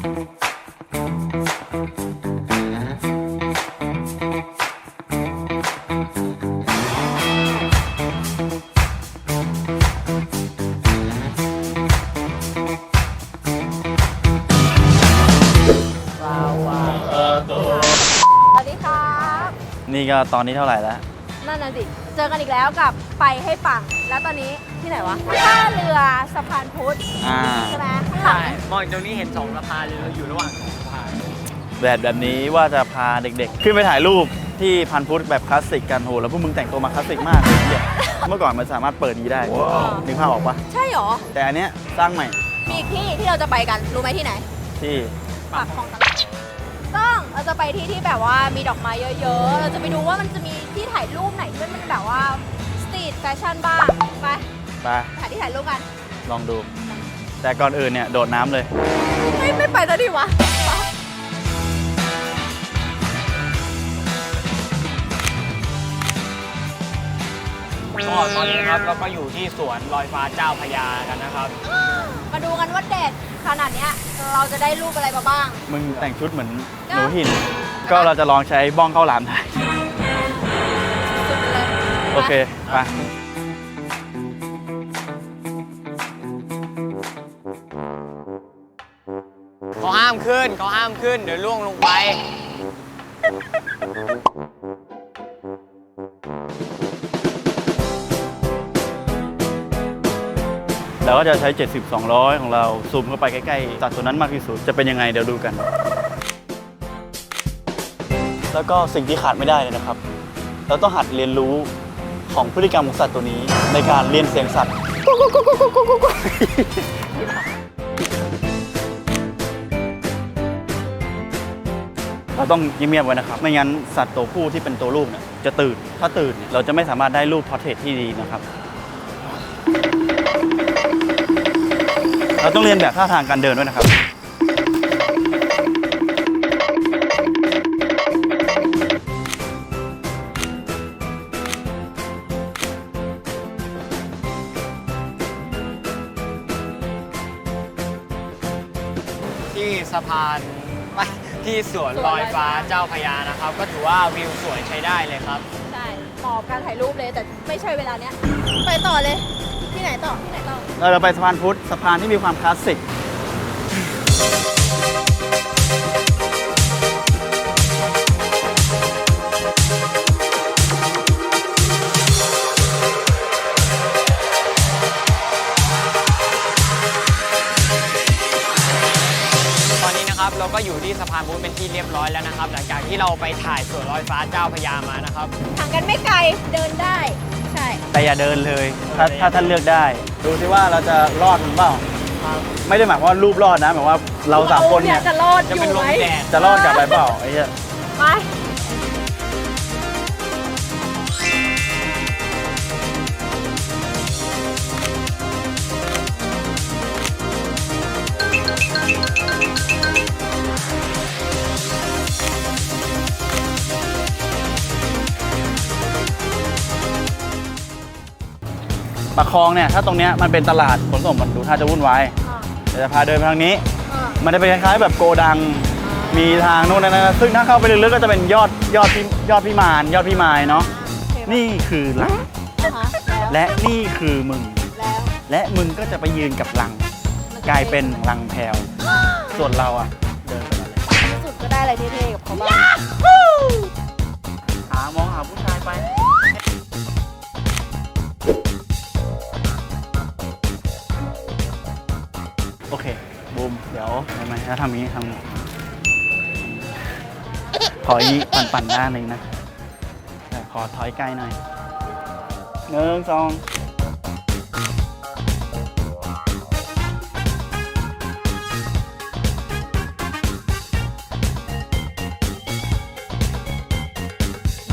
สวัสดีครับ นี่ก็ตอนนี้เท่าไหร่แล้ว นั่นน่ะสิเจอกันอีกแล้วกับไปให้ปัง แล้วตอนนี้ที่ไหนวะท่าเรือสะพานพุทธอ่าใช่ไหมข้างหลัใช่งมองตรงนี้เห็นสองสะพานเลยเราอยู่ระหว่างสองสะพานแบบแบบนี้ว่าจะพาเด็กๆ ขึ้นไปถ่ายรูปที่พันพุทธแบบคลาสสิกกันโหแล้วพวกมึงแต่งตัวมาคลาสสิกมากเลยเนี่ยเมื่อก่อนมันสามารถเปิดนี้ได้นึกภาพออกปะใช่เหรอ แต่อันเนี้ยสร้างใหม่มีอีกที่ที่เราจะไปกัน รู้ไหมที่ไหนที่ปากคลองตลาด ต้องเราจะไปที่ที่แบบว่ามีดอกไม้เยอะๆ เราจะไปดูว่ามันจะมีที่ถ่ายรูปไหนที่มันแบบว่าสตรีทแฟชั่นบ้าง ไปไปหาที่ถ่ายรูปกัน ลองดู แต่ก่อนอื่นเนี่ย โดดน้ำเลย ไม่ไม่ไปซะดีวะ ก็ตอนนี้นะครับเราก็อยู่ที่สวนลอยฟ้าเจ้าพระยากันนะครับ มาดูกันว่าเด็ดขนาดเนี้ยเราจะได้รูปอะไรมาบ้าง มึงแต่งชุดเหมือนหนูหิน ก็เราจะลองใช้บ้องเข้าวหลามถ่ายสุดไปเลยโอเคไปเขาห้ามขึ้นเขาห้ามขึ้นเดี๋ยวล่วงลงไป เราก็จะใช้ 70 200 ของเราซูมเข้าไปใกล้ๆสัตว์ตัวนั้นมากที่สุดจะเป็นยังไงเดี๋ยวดูกัน แล้วก็สิ่งที่ขาดไม่ได้เลยนะครับ เราต้องหัดเรียนรู้ของพฤติกรรมของสัตว์ตัวนี้ ในการเรียนเสียงสัตว์เราต้องเงียบๆไว้นะครับ ไม่งั้นสัตว์ตัวผู้ที่เป็นตัวลูกเนี่ยจะตื่น ถ้าตื่นเนี่ยเราจะไม่สามารถได้รูปพอร์เทรตที่ดีนะครับ เราต้องเรียนแบบท่าทางการเดินด้วยนะครับ ที่สะพานไม่ที่สวนลอยฟ้าเจ้าพระยานะครับ ก็ถือว่าวิวสวยใช้ได้เลยครับ ใช่เหมาะกับการถ่ายรูปเลยแต่ไม่ใช่เวลาเนี้ย ไปต่อเลย ที่ไหนต่อที่ไหนต่อเราจะไปสะพานพุทธสะพานที่มีความคลาสสิกตอนนี้นะครับเราก็อยู่ที่สะพานพุทธเป็นที่เรียบร้อยแล้วนะครับ หลังจากที่เราไปถ่ายสวนลอยฟ้าเจ้าพระยามานะครับ ห่างกันไม่ไกลเดินได้ใช่แต่อย่าเดินเลย ถ้าถ้าท่านเลือกได้ ดูสิว่าเราจะรอดหรือเปล่าไม่ได้หมายความว่ารูปรอดนะหมายความว่าเราสามคนเนี่ยจะรอดอจะยู่เป็นลไหมมแดดจะรอดกลับไปเปล่าไอ้เหี้ยไป ปากคลองเนี่ยถ้าตรงเนี้ยมันเป็นตลาดขนส่งมันดูท่าจะวุ่นวายอ่าเดี๋ยวจะพาเดินไปทางนี้อ่ามันจะเป็นคล้ายๆแบบโกดังมีทางโน่นนั่นนะซึ่งถ้าเข้าไปลึกๆก็จะเป็นยอดยอดพี่ยอดพิมานยอดพิมายเนาะโอเคปะนี่คือลังอ่าฮะแล้วและนี่คือมึงแล้วและมึงก็จะไปยืนกับลัง กลายเป็นลังแพรวส่วนเราอะเดินไปนั่นแหละที่สุดก็ได้อะไรเท่ๆกับเขาบ้าง ยวทำไมถ้าทำอย่างนี้ทำขออย่างนี้ปั่นๆด้านหนึ่งนะแต่ขอถอยใกล้หน่อยหนึ่งสอง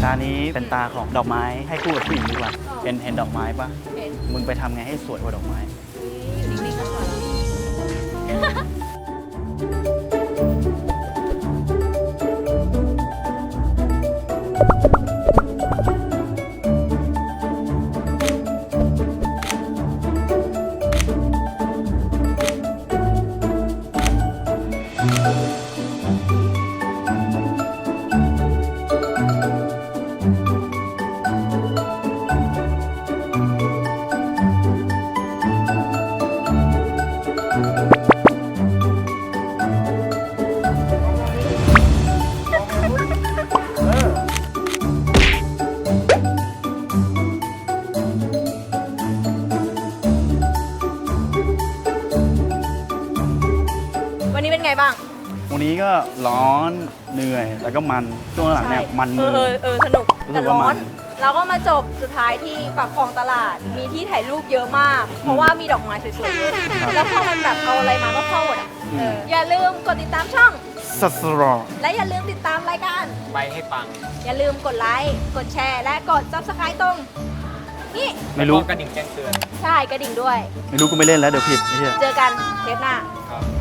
ตานี้เป็นตาของดอกไม้ให้คู่กับผู้หญิงดีกว่าเห็นเห็นดอกไม้ปะเห็นมึงไปทำไงให้สวยกว่าดอกไม้ อยู่นิ่งๆก็พอแล้ว ไงบ้าง วันนี้ก็ร้อนเหนื่อยแล้วก็มันช่วงหลังเนี่ยมันเอมืออเออเออสนุกรู้สึแต่กว่าร้อมัน น แล้วก็มาจบสุดท้ายที่ปากคลองตลาด มีที่ถ่ายรูปเยอะมาก เพราะว่ามีดอกไม้สวยๆเยอะครับแล้วพอมันแบบเอาอะไรมาก็เข้าหมดอะอืมเอออย่าลืมกดติดตามช่อง สัสรอ และอย่าลืมติดตามรายการ ไปให้ปังอย่าลืมกดไลค์ กดแชร์ และกด subscribe ตรง นี่ไม่รู้ แล้วก็กระดิ่งแจ้งเตือน ใช่กระดิ่งด้วย ไม่รู้กูไม่เล่นแล้วเดี๋ยวผิดไอ้เหี้ย เจอกันเทปหน้า ครับ